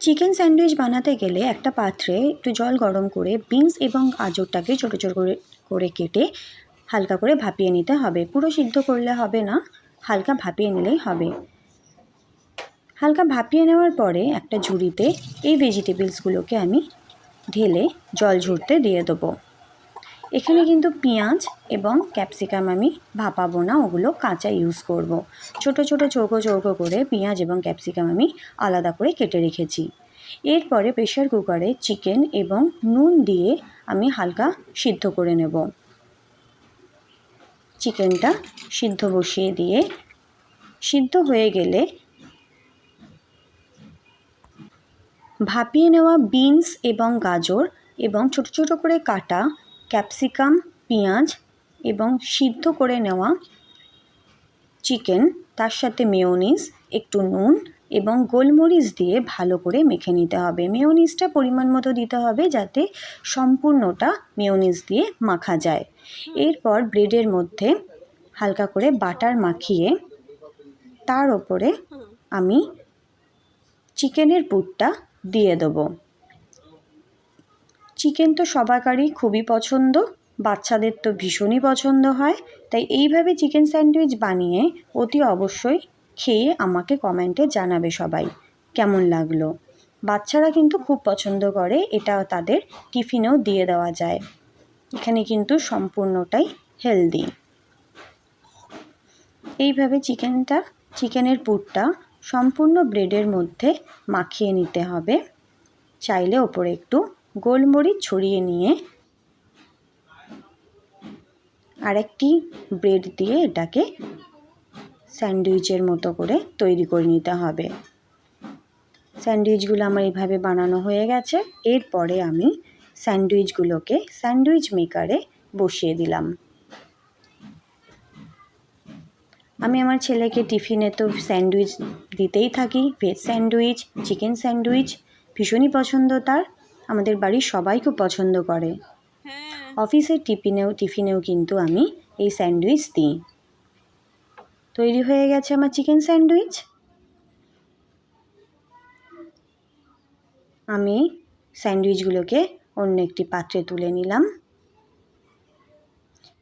Chicken sandwich বানাতে গেলে একটা পাত্রে একটু জল গরম করে বিনস এবং গাজরটাকে ছোটো ছোটো করে করে কেটে হালকা করে ভাপিয়ে নিতে হবে। পুরো সিদ্ধ করলে হবে না, হালকা ভাপিয়ে নিলেই হবে। হালকা ভাপিয়ে নেওয়ার পরে একটা ঝুড়িতে এই ভেজিটেবলসগুলোকে আমি ঢেলে জল ঝরতে দিয়ে দেবো। এখানে কিন্তু পেঁয়াজ এবং ক্যাপসিকাম আমি ভাপাবো না, ওগুলো কাঁচা ইউজ করব। ছোট ছোট চৌকো চৌকো করে পেঁয়াজ এবং ক্যাপসিকাম আমি আলাদা করে কেটে রেখেছি এরপরে প্রেশার কুকারে চিকেন এবং নুন দিয়ে আমি হালকা সিদ্ধ করে নেব চিকেনটা সিদ্ধ বসিয়ে দিয়ে, সিদ্ধ হয়ে গেলে ভাপিয়ে নেওয়া বিনস এবং গাজর এবং ছোট ছোট করে কাটা ক্যাপসিকাম, পেঁয়াজ এবং সিদ্ধ করে নেওয়া চিকেন, তার সাথে মেয়োনিজ, একটু নুন এবং গোলমরিচ দিয়ে ভালো করে মেখে নিতে হবে। মেয়োনিজটা পরিমাণ মতো দিতে হবে যাতে সম্পূর্ণটা মেয়োনিজ দিয়ে মাখা যায়। এরপর ব্রেডের মধ্যে হালকা করে বাটার মাখিয়ে তার ওপরে আমি চিকেনের পুরটা দিয়ে দেবো। চিকেন তো সবাইকারই খুবই পছন্দ, বাচ্চাদের তো ভীষণই পছন্দ হয়, তাই এইভাবে চিকেন স্যান্ডউইচ বানিয়ে অতি অবশ্যই খেয়ে আমাকে কমেন্টে জানাবে সবাই, কেমন লাগল? বাচ্চারা কিন্তু খুব পছন্দ করে এটা তাদের টিফিনেও দিয়ে দেওয়া যায়, এখানে কিন্তু সম্পূর্ণটাই হেলদি এইভাবে চিকেনটা, চিকেনের পুরটা সম্পূর্ণ ব্রেডের মধ্যে মাখিয়ে নিতে হবে, চাইলে ওপরে একটু গোলমরিচ ছড়িয়ে নিয়ে আরেকটি ব্রেড দিয়ে এটাকে স্যান্ডউইচের মতো করে তৈরি করে নিতে হবে। স্যান্ডউইচগুলো আমার এইভাবে বানানো হয়ে গেছে। এরপরে আমি স্যান্ডউইচগুলোকে স্যান্ডউইচ মেকারে বসিয়ে দিলাম। আমি আমার ছেলেকে টিফিনে তো স্যান্ডউইচ দিতেই থাকি, ভেজ স্যান্ডউইচ, চিকেন স্যান্ডউইচ, ভীষণই পছন্দ তার। আমাদের বাড়ির সবাই খুব পছন্দ করে। অফিসের টিফিনেও টিফিনেও কিন্তু আমি এই স্যান্ডউইচ দিই। তৈরি হয়ে গেছে আমার চিকেন স্যান্ডউইচ। আমি স্যান্ডউইচগুলোকে অন্য একটি পাত্রে তুলে নিলাম।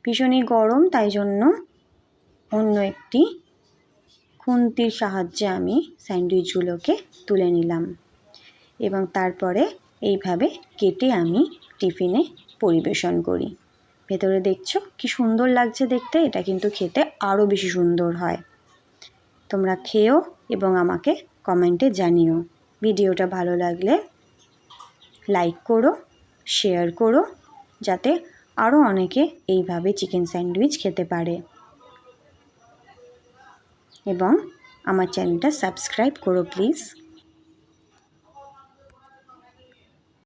ভীষণই গরম, তাই জন্য অন্য একটি খুন্তির সাহায্যে আমি স্যান্ডউইচগুলোকে তুলে নিলাম। এবং তারপরে এইভাবে কেটে আমি টিফিনে পরিবেশন করি। ভেতরে দেখছ কি সুন্দর লাগছে দেখতে, এটা কিন্তু খেতে আরও বেশি সুন্দর হয়। তোমরা খেও এবং আমাকে কমেন্টে জানিও। ভিডিওটা ভালো লাগলে লাইক করো, শেয়ার করো, যাতে আরও অনেকে এইভাবে চিকেন স্যান্ডউইচ খেতে পারে। এবং আমার চ্যানেলটা সাবস্ক্রাইব করো প্লিজ।